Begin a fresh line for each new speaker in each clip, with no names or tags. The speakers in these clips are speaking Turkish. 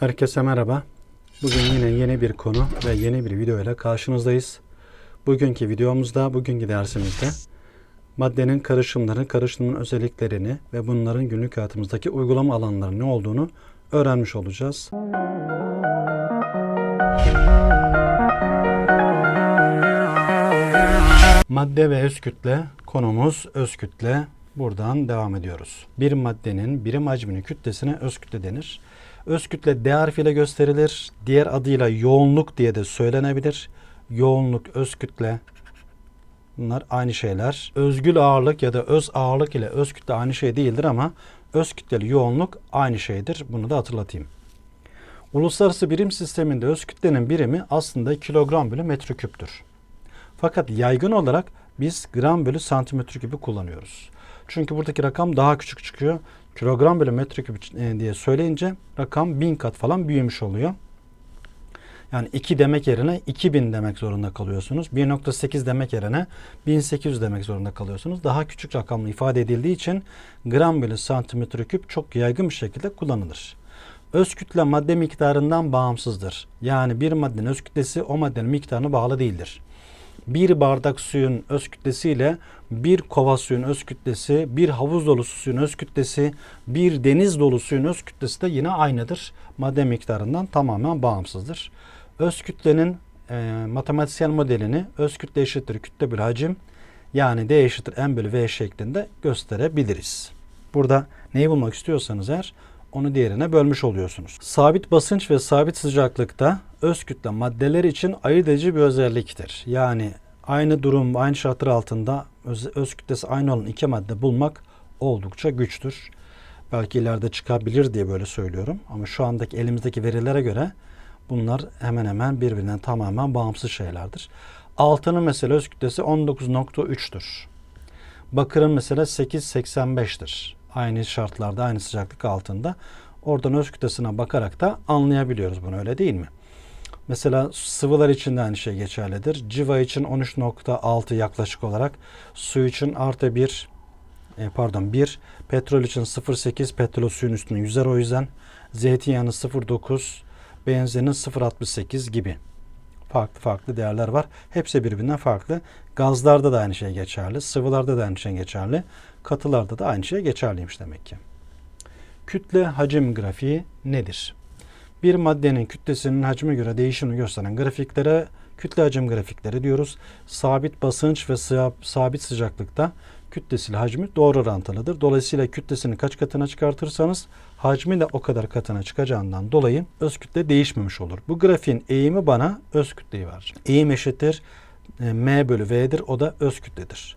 Herkese merhaba. Bugün yine yeni bir konu ve yeni bir video ile karşınızdayız. Bugünkü videomuzda, bugünkü dersimizde maddenin karışımları, karışımın özelliklerini ve bunların günlük hayatımızdaki uygulama alanları ne olduğunu öğrenmiş olacağız. Madde ve öz kütle konumuz öz kütle. Buradan devam ediyoruz. Bir maddenin birim hacminin kütlesine öz kütle denir. Öz kütle D harfiyle gösterilir. Diğer adıyla yoğunluk diye de söylenebilir. Yoğunluk, öz kütle bunlar aynı şeyler. Özgül ağırlık ya da öz ağırlık ile öz kütle aynı şey değildir ama öz kütleli yoğunluk aynı şeydir. Bunu da hatırlatayım. Uluslararası birim sisteminde öz kütlenin birimi aslında kilogram bölü metreküptür. Fakat yaygın olarak biz gram bölü santimetre gibi kullanıyoruz. Çünkü buradaki rakam daha küçük çıkıyor. Kilogram bölü metreküp e, diye söyleyince rakam bin kat falan büyümüş oluyor. Yani 2 demek yerine 2000 demek zorunda kalıyorsunuz. 1.8 demek yerine 1800 demek zorunda kalıyorsunuz. Daha küçük rakamla ifade edildiği için gram bölü santimetre küp çok yaygın bir şekilde kullanılır. Öz kütle madde miktarından bağımsızdır. Yani bir maddenin öz kütlesi o maddenin miktarına bağlı değildir bir bardak suyun öz kütlesiyle bir kova suyun öz kütlesi, bir havuz dolusu suyun öz kütlesi, bir deniz dolu suyun öz kütlesi de yine aynıdır. Madde miktarından tamamen bağımsızdır. Öz kütlenin e, matematiksel modelini öz kütle eşittir kütle bölü hacim yani D eşittir M bölü V şeklinde gösterebiliriz. Burada neyi bulmak istiyorsanız eğer onu diğerine bölmüş oluyorsunuz. Sabit basınç ve sabit sıcaklıkta öz kütle maddeler için ayırt edici bir özelliktir. Yani aynı durum, aynı şartlar altında öz, öz kütlesi aynı olan iki madde bulmak oldukça güçtür. Belki ileride çıkabilir diye böyle söylüyorum. Ama şu andaki elimizdeki verilere göre bunlar hemen hemen birbirinden tamamen bağımsız şeylerdir. Altının mesela öz kütlesi 19.3'tür. Bakırın mesela 8.85'tir aynı şartlarda, aynı sıcaklık altında oradan öz kütlesine bakarak da anlayabiliyoruz bunu öyle değil mi? Mesela sıvılar için de aynı şey geçerlidir. Civa için 13.6 yaklaşık olarak, su için artı 1, e, pardon 1, petrol için 0.8, petrol suyun üstüne yüzer o yüzden. Zeytinyağının 0.9, benzinin 0.68 gibi farklı farklı değerler var. Hepsi birbirinden farklı. Gazlarda da aynı şey geçerli. Sıvılarda da aynı şey geçerli. Katılarda da aynı şey geçerliymiş demek ki. Kütle hacim grafiği nedir? Bir maddenin kütlesinin hacme göre değişimini gösteren grafiklere kütle hacim grafikleri diyoruz. Sabit basınç ve sabit sıcaklıkta kütlesiyle hacmi doğru orantılıdır. Dolayısıyla kütlesini kaç katına çıkartırsanız hacmi de o kadar katına çıkacağından dolayı öz kütle değişmemiş olur. Bu grafiğin eğimi bana öz kütleyi verecek. Eğim eşittir e, m bölü v'dir. O da öz kütledir.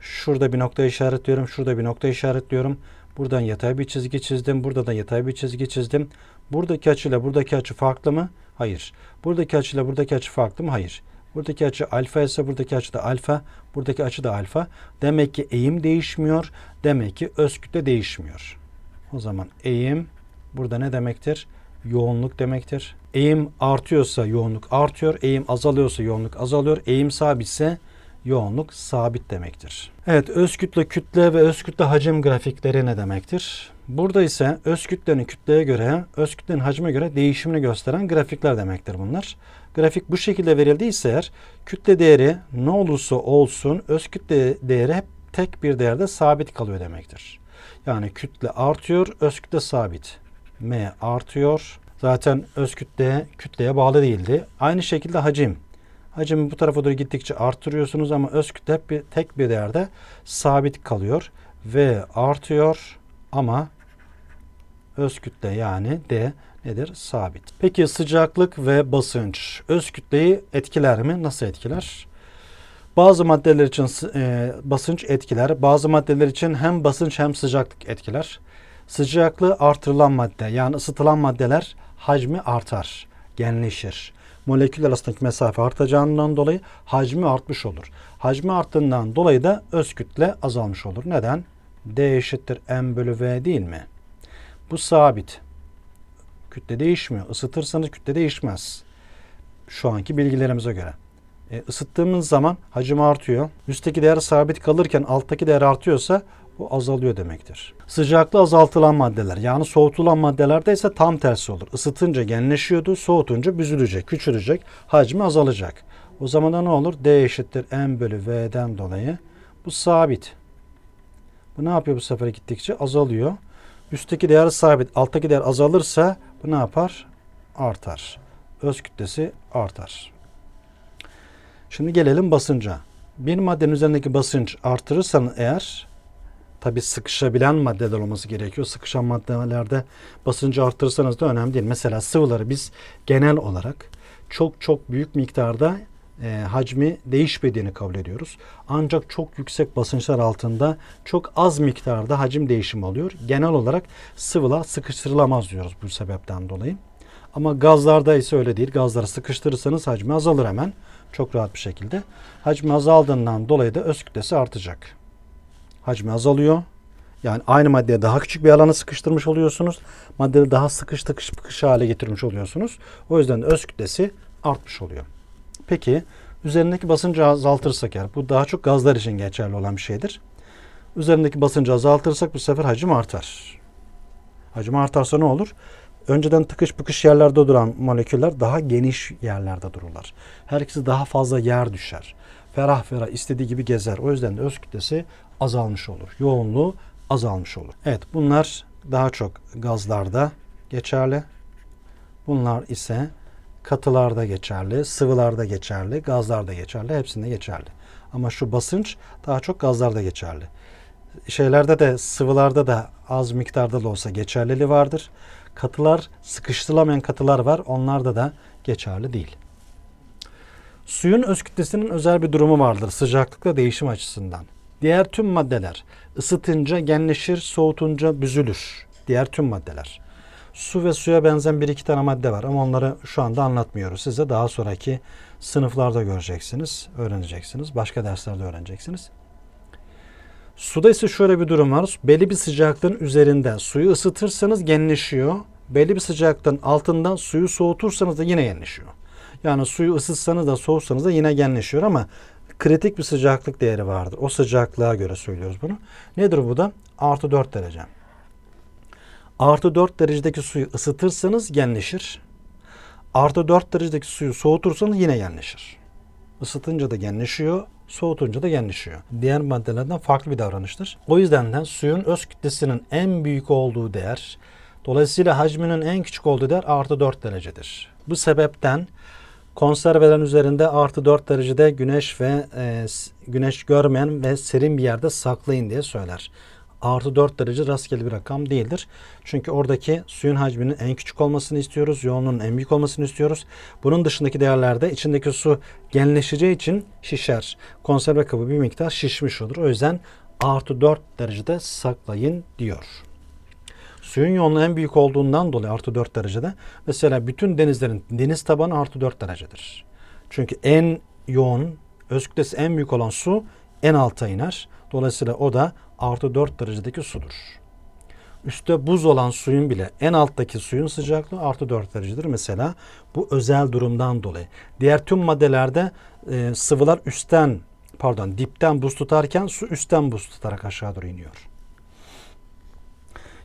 Şurada bir nokta işaretliyorum. Şurada bir nokta işaretliyorum. Buradan yatay bir çizgi çizdim. Burada da yatay bir çizgi çizdim. Buradaki açıyla buradaki açı farklı mı? Hayır. Buradaki açıyla buradaki açı farklı mı? Hayır. Buradaki açı alfa ise buradaki açı da alfa. Buradaki açı da alfa. Demek ki eğim değişmiyor. Demek ki öz kütle değişmiyor. O zaman eğim burada ne demektir? Yoğunluk demektir. Eğim artıyorsa yoğunluk artıyor. Eğim azalıyorsa yoğunluk azalıyor. Eğim sabitse yoğunluk sabit demektir. Evet öz kütle kütle ve öz kütle hacim grafikleri ne demektir? Burada ise öz kütlenin kütleye göre, öz kütlenin hacme göre değişimini gösteren grafikler demektir bunlar. Grafik bu şekilde verildiyse eğer kütle değeri ne olursa olsun öz kütle değeri hep tek bir değerde sabit kalıyor demektir. Yani kütle artıyor, öz kütle sabit. M artıyor. Zaten öz kütle kütleye bağlı değildi. Aynı şekilde hacim. Hacimi bu tarafa doğru gittikçe artırıyorsunuz ama öz kütle bir, tek bir değerde sabit kalıyor. V artıyor ama öz kütle yani D nedir? Sabit. Peki sıcaklık ve basınç öz kütleyi etkiler mi? Nasıl etkiler? Bazı maddeler için e, basınç etkiler, bazı maddeler için hem basınç hem sıcaklık etkiler. Sıcaklığı artırılan madde yani ısıtılan maddeler hacmi artar, genleşir. Moleküller arasındaki mesafe artacağından dolayı hacmi artmış olur. Hacmi arttığından dolayı da öz kütle azalmış olur. Neden? D eşittir M bölü V değil mi? Bu sabit. Kütle değişmiyor. Isıtırsanız kütle değişmez. Şu anki bilgilerimize göre. E, ısıttığımız zaman hacim artıyor. Üstteki değer sabit kalırken alttaki değer artıyorsa bu azalıyor demektir. Sıcaklığı azaltılan maddeler yani soğutulan maddelerde ise tam tersi olur. Isıtınca genleşiyordu, soğutunca büzülecek, küçülecek, hacmi azalacak. O zaman da ne olur? D eşittir M bölü V'den dolayı bu sabit. Bu ne yapıyor bu sefer gittikçe? Azalıyor. Üstteki değer sabit, alttaki değer azalırsa bu ne yapar? Artar. Öz kütlesi artar. Şimdi gelelim basınca. Bir maddenin üzerindeki basınç artırırsan eğer tabi sıkışabilen maddeler olması gerekiyor. Sıkışan maddelerde basıncı arttırırsanız da önemli değil. Mesela sıvıları biz genel olarak çok çok büyük miktarda e, hacmi değişmediğini kabul ediyoruz. Ancak çok yüksek basınçlar altında çok az miktarda hacim değişimi oluyor. Genel olarak sıvılar sıkıştırılamaz diyoruz bu sebepten dolayı. Ama gazlarda ise öyle değil. Gazları sıkıştırırsanız hacmi azalır hemen. Çok rahat bir şekilde. Hacmi azaldığından dolayı da öz kütlesi artacak. Hacmi azalıyor. Yani aynı maddeye daha küçük bir alanı sıkıştırmış oluyorsunuz. Maddeyi daha sıkış tıkış tıkış hale getirmiş oluyorsunuz. O yüzden de öz kütlesi artmış oluyor. Peki üzerindeki basıncı azaltırsak eğer bu daha çok gazlar için geçerli olan bir şeydir. Üzerindeki basıncı azaltırsak bu sefer hacim artar. Hacim artarsa ne olur? Önceden tıkış pıkış yerlerde duran moleküller daha geniş yerlerde dururlar. Her ikisi daha fazla yer düşer. Ferah ferah istediği gibi gezer. O yüzden de öz kütlesi azalmış olur. Yoğunluğu azalmış olur. Evet bunlar daha çok gazlarda geçerli. Bunlar ise katılarda geçerli, sıvılarda geçerli, gazlarda geçerli, hepsinde geçerli. Ama şu basınç daha çok gazlarda geçerli. Şeylerde de sıvılarda da az miktarda da olsa geçerliliği vardır. Katılar, sıkıştırılamayan katılar var. Onlarda da geçerli değil. Suyun öz kütlesinin özel bir durumu vardır sıcaklıkla değişim açısından. Diğer tüm maddeler ısıtınca genleşir, soğutunca büzülür. Diğer tüm maddeler. Su ve suya benzeyen bir iki tane madde var ama onları şu anda anlatmıyoruz. Size daha sonraki sınıflarda göreceksiniz, öğreneceksiniz. Başka derslerde öğreneceksiniz. Suda ise şöyle bir durum var. Belli bir sıcaklığın üzerinde suyu ısıtırsanız genleşiyor. Belli bir sıcaklığın altından suyu soğutursanız da yine genleşiyor. Yani suyu ısıtsanız da soğutsanız da yine genleşiyor ama kritik bir sıcaklık değeri vardır. O sıcaklığa göre söylüyoruz bunu. Nedir bu da? Artı 4 derece. Artı 4 derecedeki suyu ısıtırsanız genleşir. Artı 4 derecedeki suyu soğutursanız yine genleşir. Isıtınca da genleşiyor, soğutunca da genleşiyor. Diğer maddelerden farklı bir davranıştır. O yüzden de suyun öz kütlesinin en büyük olduğu değer, dolayısıyla hacminin en küçük olduğu değer artı 4 derecedir. Bu sebepten konservelerin üzerinde artı 4 derecede güneş ve e, güneş görmeyen ve serin bir yerde saklayın diye söyler artı 4 derece rastgele bir rakam değildir. Çünkü oradaki suyun hacminin en küçük olmasını istiyoruz. Yoğunluğun en büyük olmasını istiyoruz. Bunun dışındaki değerlerde içindeki su genleşeceği için şişer. Konserve kabı bir miktar şişmiş olur. O yüzden artı 4 derecede saklayın diyor. Suyun yoğunluğu en büyük olduğundan dolayı artı 4 derecede. Mesela bütün denizlerin deniz tabanı artı 4 derecedir. Çünkü en yoğun, öz kütlesi en büyük olan su en alta iner. Dolayısıyla o da artı 4 derecedeki sudur. Üste buz olan suyun bile en alttaki suyun sıcaklığı artı 4 derecedir mesela. Bu özel durumdan dolayı. Diğer tüm maddelerde e, sıvılar üstten pardon dipten buz tutarken su üstten buz tutarak aşağı doğru iniyor.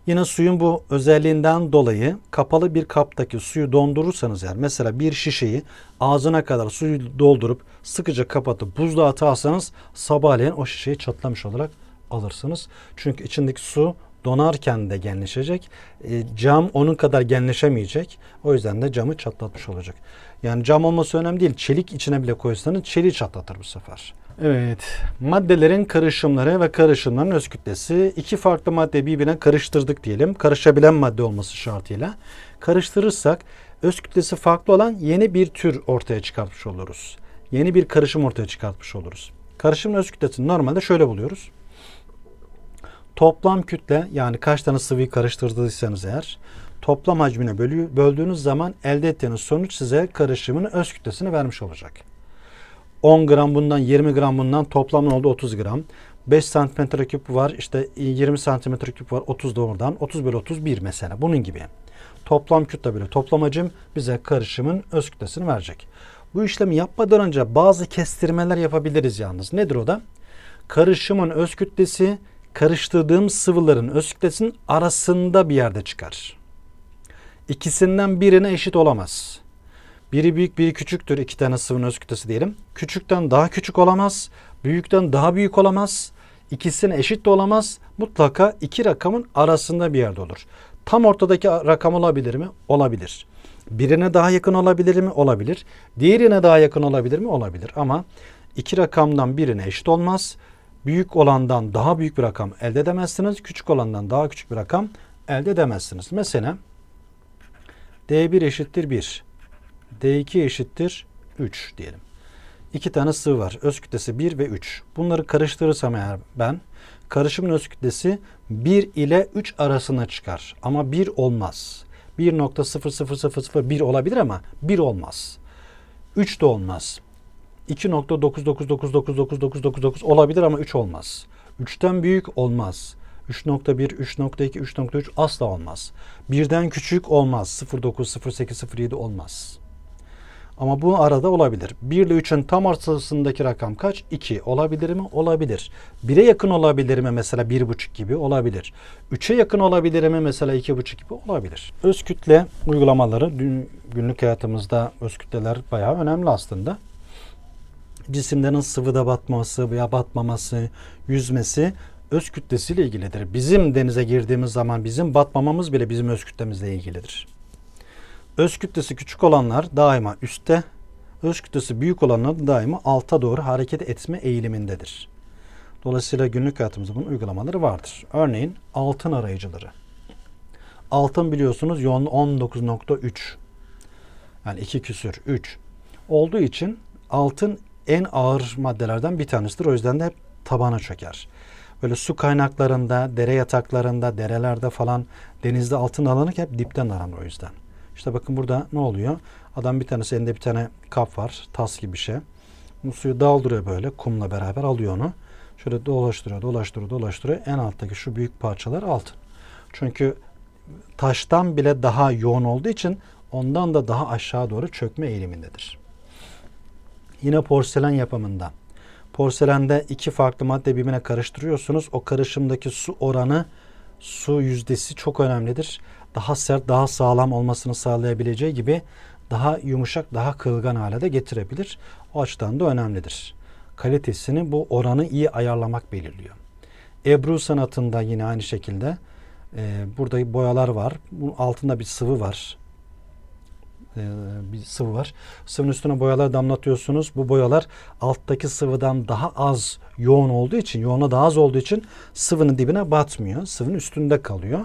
Yine suyun bu özelliğinden dolayı kapalı bir kaptaki suyu dondurursanız eğer mesela bir şişeyi ağzına kadar suyu doldurup sıkıca kapatıp buzluğa atarsanız sabahleyin o şişeyi çatlamış olarak alırsınız. Çünkü içindeki su donarken de genleşecek. E, cam onun kadar genleşemeyecek. O yüzden de camı çatlatmış olacak. Yani cam olması önemli değil. Çelik içine bile koysanız çeliği çatlatır bu sefer. Evet, maddelerin karışımları ve karışımların öz kütlesi. iki farklı madde birbirine karıştırdık diyelim. Karışabilen madde olması şartıyla. Karıştırırsak öz kütlesi farklı olan yeni bir tür ortaya çıkartmış oluruz. Yeni bir karışım ortaya çıkartmış oluruz. Karışımın öz kütlesini normalde şöyle buluyoruz. Toplam kütle yani kaç tane sıvıyı karıştırdıysanız eğer toplam hacmine bölü, böldüğünüz zaman elde ettiğiniz sonuç size karışımın öz kütlesini vermiş olacak. 10 gram bundan 20 gram bundan toplamın oldu 30 gram. 5 santimetre küp var işte 20 santimetre küp var 30 da oradan 30 bölü 31 mesela bunun gibi. Toplam kütle bölü toplam hacim bize karışımın öz kütlesini verecek. Bu işlemi yapmadan önce bazı kestirmeler yapabiliriz yalnız. Nedir o da? Karışımın öz kütlesi karıştırdığım sıvıların öz kütlesinin arasında bir yerde çıkar. İkisinden birine eşit olamaz. Biri büyük, biri küçüktür. İki tane sıvının öz kütlesi diyelim. Küçükten daha küçük olamaz. Büyükten daha büyük olamaz. İkisine eşit de olamaz. Mutlaka iki rakamın arasında bir yerde olur. Tam ortadaki rakam olabilir mi? Olabilir. Birine daha yakın olabilir mi? Olabilir. Diğerine daha yakın olabilir mi? Olabilir. Ama iki rakamdan birine eşit olmaz. Büyük olandan daha büyük bir rakam elde edemezsiniz. Küçük olandan daha küçük bir rakam elde edemezsiniz. Mesela D1 eşittir 1. D2 eşittir 3 diyelim. İki tane sıvı var. Öz kütlesi 1 ve 3. Bunları karıştırırsam eğer ben karışımın öz kütlesi 1 ile 3 arasına çıkar. Ama 1 olmaz. 1.00001 olabilir ama 1 olmaz. 3 de olmaz. 2.9999999 olabilir ama 3 olmaz. 3'ten büyük olmaz. 3.1, 3.2, 3.3 asla olmaz. Birden küçük olmaz. 0.9, 0.8, 0.7 olmaz. Ama bu arada olabilir. 1 ile 3'ün tam ortasındaki rakam kaç? 2. Olabilir mi? Olabilir. 1'e yakın olabilir mi? Mesela 1,5 gibi olabilir. 3'e yakın olabilir mi? Mesela 2,5 gibi olabilir. Öz kütle uygulamaları günlük hayatımızda öz kütleler bayağı önemli aslında. Cisimlerin sıvıda batması veya batmaması, yüzmesi öz kütlesiyle ilgilidir. Bizim denize girdiğimiz zaman bizim batmamamız bile bizim öz kütlemizle ilgilidir. Öz kütlesi küçük olanlar daima üstte, öz kütlesi büyük olanlar daima alta doğru hareket etme eğilimindedir. Dolayısıyla günlük hayatımızda bunun uygulamaları vardır. Örneğin altın arayıcıları. Altın biliyorsunuz yoğunluğu 19.3. Yani 2 küsür 3 olduğu için altın en ağır maddelerden bir tanesidir. O yüzden de hep tabana çöker. Böyle su kaynaklarında, dere yataklarında, derelerde falan denizde altın alanı hep dipten aranır o yüzden. İşte bakın burada ne oluyor? Adam bir tanesi elinde bir tane kap var. Tas gibi bir şey. Bu suyu daldırıyor böyle kumla beraber alıyor onu. Şöyle dolaştırıyor, dolaştırıyor, dolaştırıyor. En alttaki şu büyük parçalar altın. Çünkü taştan bile daha yoğun olduğu için ondan da daha aşağı doğru çökme eğilimindedir. Yine porselen yapımında. Porselende iki farklı madde birbirine karıştırıyorsunuz. O karışımdaki su oranı, su yüzdesi çok önemlidir. Daha sert, daha sağlam olmasını sağlayabileceği gibi daha yumuşak, daha kırılgan hale de getirebilir. O açıdan da önemlidir. Kalitesini bu oranı iyi ayarlamak belirliyor. Ebru sanatında yine aynı şekilde e, burada boyalar var. Bunun altında bir sıvı var e, bir sıvı var. Sıvının üstüne boyalar damlatıyorsunuz. Bu boyalar alttaki sıvıdan daha az yoğun olduğu için, yoğuna daha az olduğu için sıvının dibine batmıyor. Sıvının üstünde kalıyor.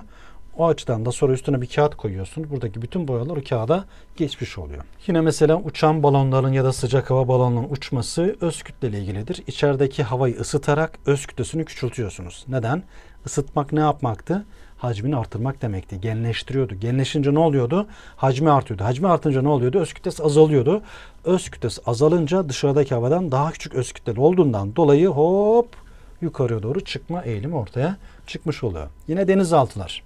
O açıdan da sonra üstüne bir kağıt koyuyorsunuz. Buradaki bütün boyalar o kağıda geçmiş oluyor. Yine mesela uçan balonların ya da sıcak hava balonunun uçması öz kütle ile ilgilidir. İçerideki havayı ısıtarak öz kütlesini küçültüyorsunuz. Neden? Isıtmak ne yapmaktı? hacmini artırmak demekti. Genleştiriyordu. Genleşince ne oluyordu? Hacmi artıyordu. Hacmi artınca ne oluyordu? Öz kütlesi azalıyordu. Öz kütlesi azalınca dışarıdaki havadan daha küçük öz kütleli olduğundan dolayı hop yukarıya doğru çıkma eğilimi ortaya çıkmış oluyor. Yine denizaltılar.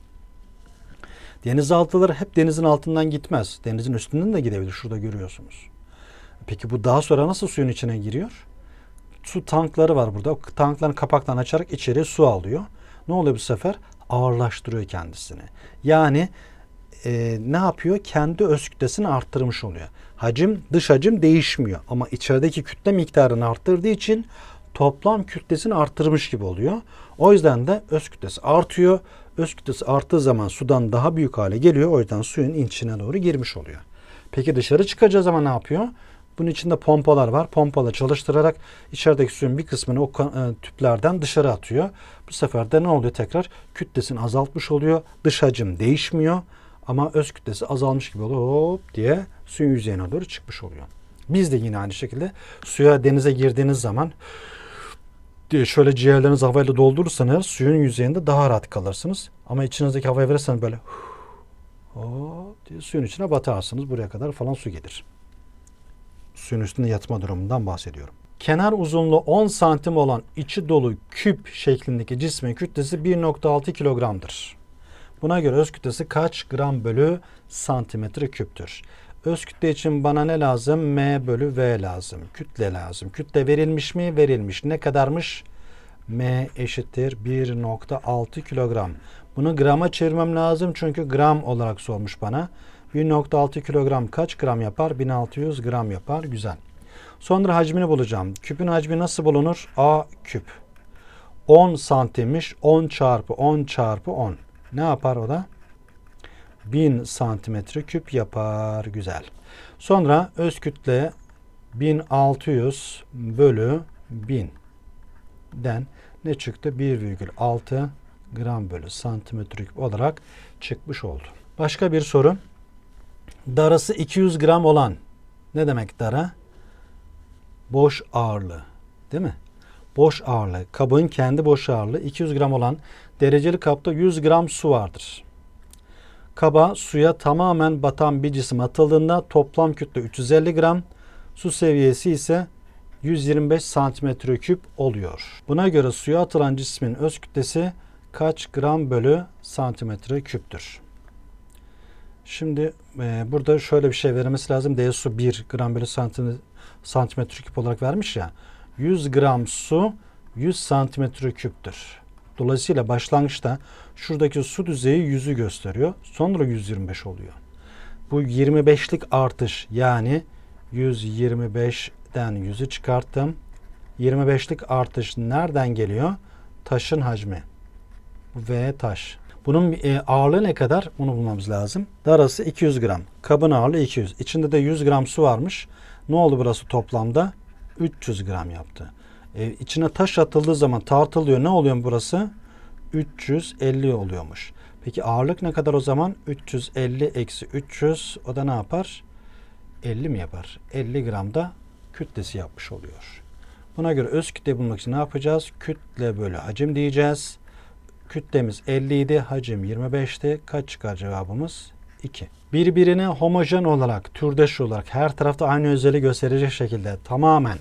Denizaltılar hep denizin altından gitmez. Denizin üstünden de gidebilir. Şurada görüyorsunuz. Peki bu daha sonra nasıl suyun içine giriyor? Su tankları var burada. O tankların kapaklarını açarak içeriye su alıyor. Ne oluyor bu sefer? ağırlaştırıyor kendisini. Yani e, ne yapıyor? Kendi öz kütlesini arttırmış oluyor. Hacim, dış hacim değişmiyor ama içerideki kütle miktarını arttırdığı için toplam kütlesini arttırmış gibi oluyor. O yüzden de öz kütlesi artıyor. Öz kütlesi arttığı zaman sudan daha büyük hale geliyor. O yüzden suyun içine doğru girmiş oluyor. Peki dışarı çıkacağı zaman ne yapıyor? Bunun içinde pompalar var. Pompalı çalıştırarak içerideki suyun bir kısmını o e, tüplerden dışarı atıyor. Bu sefer de ne oluyor tekrar? Kütlesini azaltmış oluyor. Dış hacim değişmiyor ama öz kütlesi azalmış gibi oluyor. Hop diye suyun yüzeyine doğru çıkmış oluyor. Biz de yine aynı şekilde suya denize girdiğiniz zaman şöyle ciğerlerinizi havayla doldurursanız suyun yüzeyinde daha rahat kalırsınız. Ama içinizdeki havayı verirseniz böyle diye suyun içine batarsınız. Buraya kadar falan su gelir suyun üstünde yatma durumundan bahsediyorum. Kenar uzunluğu 10 santim olan içi dolu küp şeklindeki cismin kütlesi 1.6 kilogramdır. Buna göre öz kütlesi kaç gram bölü santimetre küptür? Öz kütle için bana ne lazım? M bölü V lazım. Kütle lazım. Kütle verilmiş mi? Verilmiş. Ne kadarmış? M eşittir 1.6 kilogram. Bunu grama çevirmem lazım çünkü gram olarak sormuş bana. 1.6 kilogram kaç gram yapar? 1600 gram yapar. Güzel. Sonra hacmini bulacağım. Küpün hacmi nasıl bulunur? A küp. 10 santimmiş. 10 çarpı 10 çarpı 10. Ne yapar o da? 1000 santimetre küp yapar. Güzel. Sonra öz kütle 1600 bölü 1000 den ne çıktı? 1,6 gram bölü santimetre küp olarak çıkmış oldu. Başka bir soru. Darası 200 gram olan ne demek dara? Boş ağırlığı. Değil mi? Boş ağırlığı. Kabın kendi boş ağırlığı 200 gram olan dereceli kapta 100 gram su vardır. Kaba suya tamamen batan bir cisim atıldığında toplam kütle 350 gram, su seviyesi ise 125 santimetre küp oluyor. Buna göre suya atılan cismin öz kütlesi kaç gram bölü santimetre küptür? Şimdi e, burada şöyle bir şey verilmesi lazım. D su 1 gram bölü santim- santimetre küp olarak vermiş ya. 100 gram su 100 santimetre küptür. Dolayısıyla başlangıçta şuradaki su düzeyi 100'ü gösteriyor. Sonra 125 oluyor. Bu 25'lik artış yani 125'den 100'ü çıkarttım. 25'lik artış nereden geliyor? Taşın hacmi. V taş. Bunun e, ağırlığı ne kadar? Bunu bulmamız lazım. Darası 200 gram. Kabın ağırlığı 200. İçinde de 100 gram su varmış. Ne oldu burası toplamda? 300 gram yaptı. E, içine taş atıldığı zaman tartılıyor. Ne oluyor burası? 350 oluyormuş. Peki ağırlık ne kadar o zaman? 350 eksi 300 o da ne yapar? 50 mi yapar? 50 gram da kütlesi yapmış oluyor. Buna göre öz kütle bulmak için ne yapacağız? Kütle bölü hacim diyeceğiz. Kütlemiz 50 idi, hacim 25'ti. Kaç çıkar cevabımız? 2. Birbirine homojen olarak, türdeş olarak her tarafta aynı özelliği gösterecek şekilde tamamen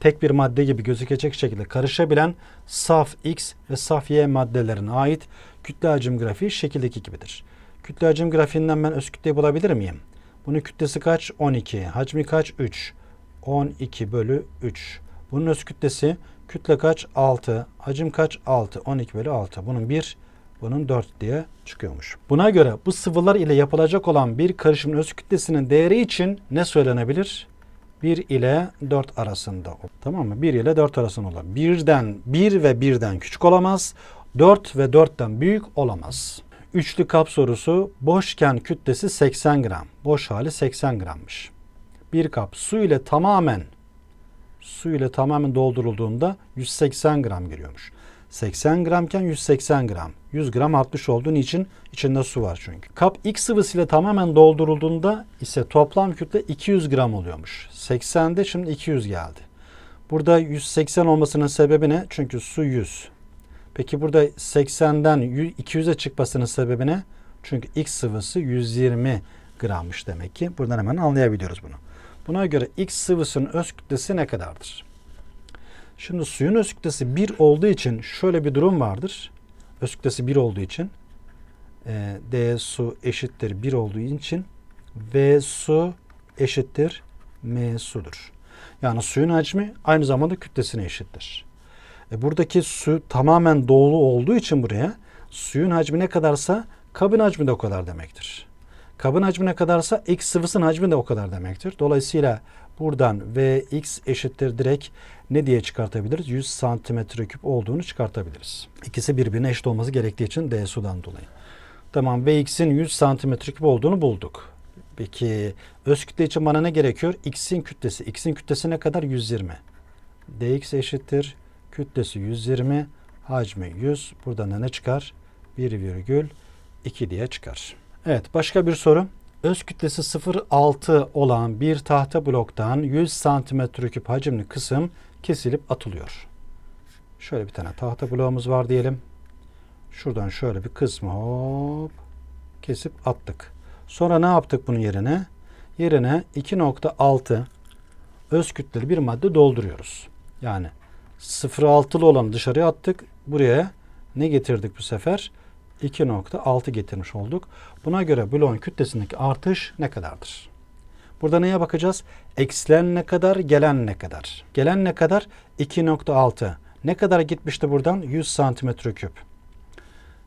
tek bir madde gibi gözükecek şekilde karışabilen saf X ve saf Y maddelerine ait kütle hacim grafiği şekildeki gibidir. Kütle hacim grafiğinden ben öz kütleyi bulabilir miyim? Bunun kütlesi kaç? 12. Hacmi kaç? 3. 12 bölü 3. Bunun öz kütlesi kütle kaç? 6. Hacim kaç? 6. 12 bölü 6. Bunun 1, bunun 4 diye çıkıyormuş. Buna göre bu sıvılar ile yapılacak olan bir karışımın öz kütlesinin değeri için ne söylenebilir? 1 ile 4 arasında. Tamam mı? 1 ile 4 arasında olur. 1'den 1 ve 1'den küçük olamaz. 4 ve 4'ten büyük olamaz. Üçlü kap sorusu boşken kütlesi 80 gram. Boş hali 80 grammış. Bir kap su ile tamamen su ile tamamen doldurulduğunda 180 gram giriyormuş. 80 gramken 180 gram. 100 gram artmış olduğu için içinde su var çünkü. Kap X sıvısıyla tamamen doldurulduğunda ise toplam kütle 200 gram oluyormuş. 80'de şimdi 200 geldi. Burada 180 olmasının sebebi ne? Çünkü su 100. Peki burada 80'den 200'e çıkmasının sebebi ne? Çünkü X sıvısı 120 grammış demek ki. Buradan hemen anlayabiliyoruz bunu. Buna göre X sıvısının öz kütlesi ne kadardır? Şimdi suyun öz kütlesi 1 olduğu için şöyle bir durum vardır. Öz kütlesi 1 olduğu için e, D su eşittir 1 olduğu için V su eşittir M sudur. Yani suyun hacmi aynı zamanda kütlesine eşittir. E, buradaki su tamamen dolu olduğu için buraya suyun hacmi ne kadarsa kabın hacmi de o kadar demektir. Kabın hacmi ne kadarsa X sıvısının hacmi de o kadar demektir. Dolayısıyla buradan Vx eşittir direkt ne diye çıkartabiliriz? 100 santimetre küp olduğunu çıkartabiliriz. İkisi birbirine eşit olması gerektiği için D dolayı. Tamam Vx'in 100 santimetre küp olduğunu bulduk. Peki öz kütle için bana ne gerekiyor? X'in kütlesi. X'in kütlesi ne kadar? 120. Dx eşittir. Kütlesi 120. Hacmi 100. Buradan da ne çıkar? 1,2 diye çıkar. Evet başka bir soru. Öz kütlesi 0,6 olan bir tahta bloktan 100 santimetre küp hacimli kısım kesilip atılıyor. Şöyle bir tane tahta bloğumuz var diyelim. Şuradan şöyle bir kısmı hop kesip attık. Sonra ne yaptık bunun yerine? Yerine 2.6 öz kütleli bir madde dolduruyoruz. Yani 0.6'lı olanı dışarıya attık. Buraya ne getirdik bu sefer? 2.6 getirmiş olduk. Buna göre bloğun kütlesindeki artış ne kadardır? Burada neye bakacağız? Eksilen ne kadar, gelen ne kadar? Gelen ne kadar? 2.6. Ne kadar gitmişti buradan? 100 santimetre küp.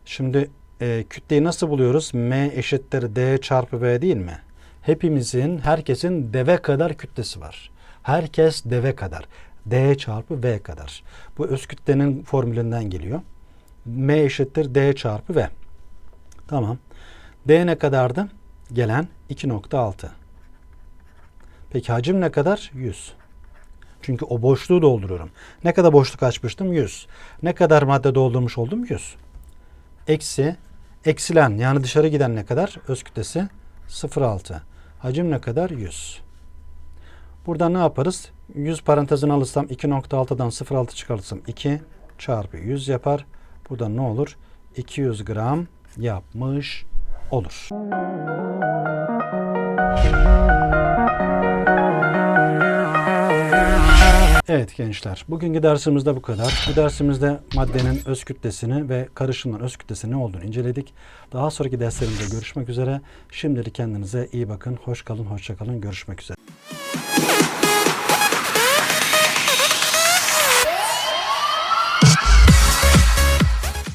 Şimdi e, kütleyi nasıl buluyoruz? M eşittir D çarpı V değil mi? Hepimizin, herkesin deve kadar kütlesi var. Herkes deve kadar. D çarpı V kadar. Bu öz kütlenin formülünden geliyor. M eşittir D çarpı V. Tamam. D ne kadardı? Gelen 2.6. Peki hacim ne kadar? 100. Çünkü o boşluğu dolduruyorum. Ne kadar boşluk açmıştım? 100. Ne kadar madde doldurmuş oldum? 100. Eksi, eksilen yani dışarı giden ne kadar? Öz kütlesi 0.6. Hacim ne kadar? 100. Burada ne yaparız? 100 parantezini alırsam 2.6'dan 0.6 çıkartırsam 2 çarpı 100 yapar. Burada ne olur? 200 gram yapmış olur. Evet gençler, bugünkü dersimizde bu kadar. Bu dersimizde maddenin öz kütlesini ve karışımların öz kütlesi ne olduğunu inceledik. Daha sonraki derslerimizde görüşmek üzere. Şimdilik kendinize iyi bakın. Hoş kalın, hoşça kalın. Görüşmek üzere.